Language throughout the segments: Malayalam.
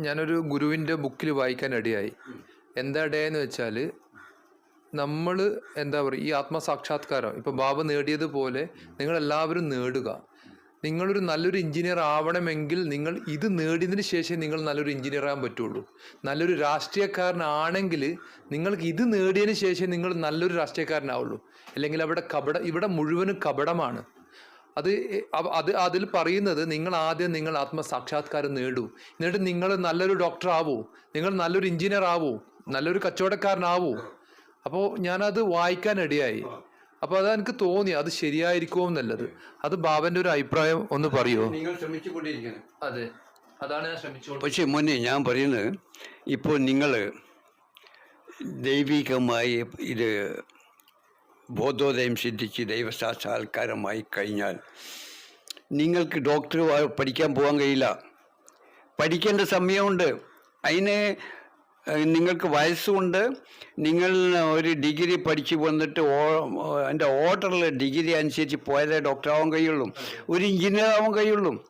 ഞാനൊരു ഗുരുവിന്റെ ബുക്കിൽ വായിക്കാൻ ഇടയായി. എന്താ ഇടയെന്ന് വെച്ചാൽ നമ്മൾ എന്താ പറയുക ഈ ആത്മസാക്ഷാത്കാരം ഇപ്പോൾ ബാബ നേടിയതുപോലെ നിങ്ങളെല്ലാവരും നേടുക. നിങ്ങളൊരു നല്ലൊരു എഞ്ചിനീയർ ആവണമെങ്കിൽ നിങ്ങൾ ഇത് നേടിയതിന് ശേഷം നിങ്ങൾ നല്ലൊരു എഞ്ചിനീയർ ആകാൻ പറ്റുള്ളൂ. നല്ലൊരു രാഷ്ട്രീയക്കാരനാണെങ്കിൽ നിങ്ങൾക്ക് ഇത് നേടിയതിന് ശേഷം നിങ്ങൾ നല്ലൊരു രാഷ്ട്രീയക്കാരനാവുള്ളൂ. അല്ലെങ്കിൽ അവിടെ കപട ഇവിടെ മുഴുവനും കപടമാണ്. അത് അത് അതിൽ പറയുന്നത് നിങ്ങൾ ആദ്യം നിങ്ങൾ ആത്മസാക്ഷാത്കാരം നേടൂ. എന്നിട്ട് നിങ്ങൾ നല്ലൊരു ഡോക്ടർ ആവൂ. നിങ്ങൾ നല്ലൊരു എഞ്ചിനീയർ ആവൂ. നല്ലൊരു കച്ചവടക്കാരനാവൂ. അപ്പോൾ ഞാനത് വായിക്കാൻ ഇടയായി അപ്പോൾ അത് എനിക്ക് തോന്നി അത് ശരിയായിരിക്കുമോ എന്നുള്ളത്. അത് ബാബന്റെ ഒരു അഭിപ്രായം ഒന്ന് പറയുമോ നിങ്ങൾ അതെ. അതാണ് ഞാൻ ശ്രമിച്ചു പക്ഷേ മുന്നേ ഞാൻ പറയുന്നത് ഇപ്പോൾ നിങ്ങൾ ദൈവികമായി ഇത് ബോധോദയം സിദ്ധിച്ച് ദൈവസാക്ഷാത്കാരമായി കഴിഞ്ഞാൽ നിങ്ങൾക്ക് ഡോക്ടർ പഠിക്കാൻ പോകാൻ കഴിയില്ല. പഠിക്കേണ്ട സമയമുണ്ട്. അതിന് നിങ്ങൾക്ക് വയസ്സുണ്ട്. നിങ്ങൾ ഒരു ഡിഗ്രി പഠിച്ചു വന്നിട്ട് ഓ എന്റെ ഓർഡറിൽ ഡിഗ്രി അനുസരിച്ച് പോയാലേ ഡോക്ടർ ആവാൻ കഴിയുള്ളൂ. ഒരു എഞ്ചിനീയർ ആവാൻ കഴിയുള്ളൂ.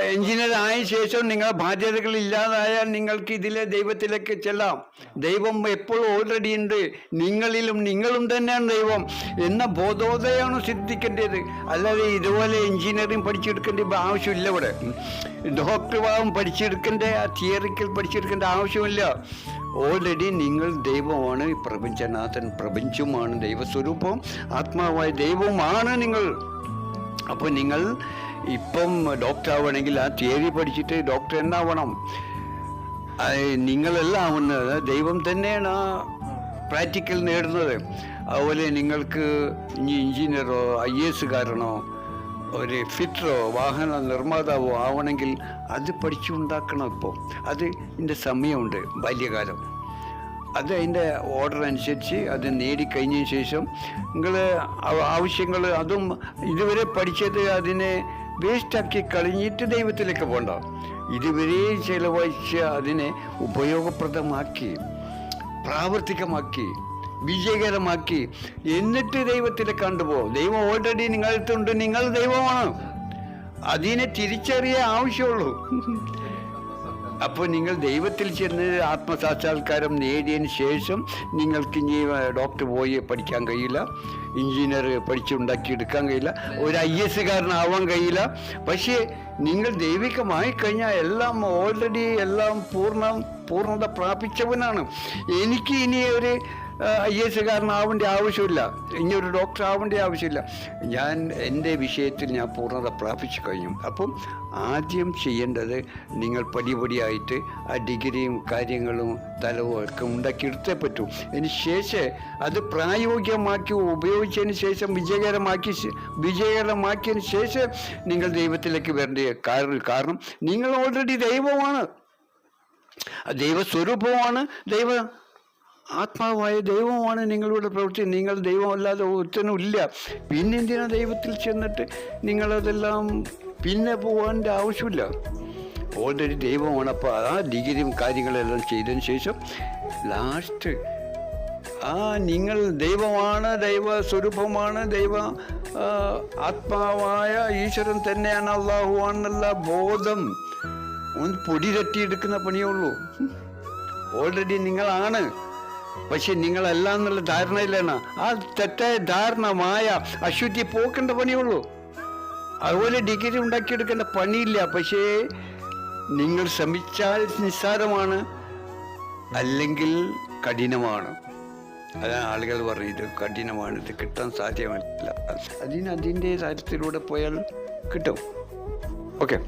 എഞ്ചിനീയർ ആയ ശേഷം നിങ്ങൾ ബാധ്യതകൾ ഇല്ലാതായാൽ നിങ്ങൾക്ക് ഇതിലെ ദൈവത്തിലേക്ക് ചെല്ലാം. ദൈവം എപ്പോഴും ഓൾറെഡി ഉണ്ട്? നിങ്ങളിലും നിങ്ങളും തന്നെയാണ് ദൈവം. എന്ന ബോധോദയമാണ് സിദ്ധിക്കേണ്ടത്. അല്ലാതെ ഇതുപോലെ എഞ്ചിനീയറിംഗ് പഠിച്ചെടുക്കേണ്ട ആവശ്യമില്ല ഇവിടെ. ഡോക്ടർ ഭാവം പഠിച്ചെടുക്കേണ്ട തിയറിക്കൽ പഠിച്ചെടുക്കേണ്ട ആവശ്യമില്ല. ഓൾറെഡി നിങ്ങൾ ദൈവമാണ് പ്രപഞ്ചനാഥൻ പ്രപഞ്ചമാണ് ദൈവസ്വരൂപം. ആത്മാവായ ദൈവമാണ് നിങ്ങൾ. അപ്പോൾ നിങ്ങൾ ഇപ്പം ഡോക്ടർ ആവണമെങ്കിൽ ആ തിയറി പഠിച്ചിട്ട് ഡോക്ടർ എന്നാവണം. നിങ്ങളെല്ലാം ആവുന്നത് ദൈവം തന്നെയാണ് ആ പ്രാക്ടിക്കൽ നേടുന്നത്. അതുപോലെ നിങ്ങൾക്ക് ഇനി എഞ്ചിനീയറോ ഐ എസുകാരനോ ഒരു ഫിറ്ററോ വാഹന നിർമ്മാതാവോ ആവണമെങ്കിൽ അത് പഠിച്ചുണ്ടാക്കണം ഇപ്പോൾ അത് ഇതിന്റെ സമയമുണ്ട് ബാല്യകാലം. അത് അതിന്റെ ഓർഡർ അനുസരിച്ച് അത് നേടിക്കഴിഞ്ഞതിന് ശേഷം നിങ്ങൾ ആവശ്യങ്ങൾ അതും ഇതുവരെ പഠിച്ചത് അതിനെ വേസ്റ്റാക്കി കളഞ്ഞിട്ട് ദൈവത്തിലേക്ക് പോണ്ട. ഇതുവരെ ചെലവഴിച്ച് അതിനെ ഉപയോഗപ്രദമാക്കി പ്രാവർത്തികമാക്കി വിജയകരമാക്കി എന്നിട്ട് ദൈവത്തിലേക്ക് കണ്ടുപോകും ദൈവം ഓൾറെഡി നിങ്ങളടുത്തുണ്ട് നിങ്ങൾ ദൈവമാണ്. അതിനെ തിരിച്ചറിയ ആവശ്യമുള്ളൂ. അപ്പോൾ നിങ്ങൾ ദൈവത്തിൽ ചെന്ന് ആത്മസാക്ഷാത്കാരം നേടിയതിന് ശേഷം നിങ്ങൾക്ക് ഇനി ഡോക്ടർ പോയി പഠിക്കാൻ കഴിയില്ല എഞ്ചിനീയർ പഠിച്ചുണ്ടാക്കി എടുക്കാൻ കഴിയില്ല ഒരു ഐ എസ് കാരനാവാൻ കഴിയില്ല. പക്ഷേ നിങ്ങൾ ദൈവികമായി കഴിഞ്ഞാൽ എല്ലാം ഓൾറെഡി എല്ലാം പൂർണ പൂർണത പ്രാപിച്ചവനാണ്. എനിക്ക് ഇനി ഒരു ഐ എസ് കാരനാവേണ്ട ആവശ്യമില്ല. ഇനി ഒരു ഡോക്ടർ ആവേണ്ട ആവശ്യമില്ല. ഞാൻ എന്റെ വിഷയത്തിൽ ഞാൻ പൂർണത പ്രാപിച്ചു കഴിഞ്ഞു. അപ്പം ആദ്യം ചെയ്യേണ്ടത് നിങ്ങൾ പടിപടിയായിട്ട് ആ ഡിഗ്രിയും കാര്യങ്ങളും തലവും ഒക്കെ ഉണ്ടാക്കിയെടുത്തേ പറ്റൂ. അതിന് ശേഷം അത് പ്രായോഗികമാക്കി ഉപയോഗിച്ചതിന് ശേഷം വിജയകരമാക്കി വിജയകരമാക്കിയതിന് ശേഷം നിങ്ങൾ ദൈവത്തിലേക്ക് വരേണ്ട കാരണം കാരണം നിങ്ങൾ ഓൾറെഡി ദൈവമാണ്. ദൈവസ്വരൂപമാണ് ദൈവ ആത്മാവായ ദൈവമാണ് നിങ്ങളുടെ പ്രവൃത്തി. നിങ്ങൾ ദൈവമല്ലാതെ ഒരുത്തനും പിന്നെന്തിനാ ദൈവത്തിൽ ചെന്നിട്ട് നിങ്ങളതെല്ലാം പിന്നെ പോകാന്റെ ആവശ്യമില്ല. ഓൾറെഡി ദൈവമാണ്. അപ്പോൾ ആ ഡിഗ്രിയും കാര്യങ്ങളെല്ലാം ചെയ്തതിന് ശേഷം ലാസ്റ്റ് ആ നിങ്ങൾ ദൈവമാണ് ദൈവ സ്വരൂപമാണ് ദൈവ ആത്മാവായ ഈശ്വരൻ തന്നെയാണ് അള്ളാഹുവാണെന്നുള്ള ബോധം. ഒന്ന് പൊടി തട്ടിയെടുക്കുന്ന പണിയേ ഉള്ളൂ. ഓൾറെഡി നിങ്ങളാണ്. പക്ഷെ നിങ്ങളല്ല എന്നുള്ള ധാരണയിലാണ്. ആ തെറ്റായ ധാരണ മായ അശുദ്ധി പോക്കേണ്ട പണിയുള്ളൂ. അതുപോലെ ഡിഗ്രി ഉണ്ടാക്കിയെടുക്കേണ്ട പണിയില്ല. പക്ഷേ നിങ്ങൾ ശ്രമിച്ചാൽ നിസ്സാരമാണ് അല്ലെങ്കിൽ കഠിനമാണ്. അതാണ് ആളുകൾ പറഞ്ഞത് കഠിനമാണ്. ഇത് കിട്ടാൻ സാധ്യമല്ല. അതിന് അതിന്റെ കാര്യത്തിലൂടെ പോയാൽ കിട്ടും. ഓക്കെ.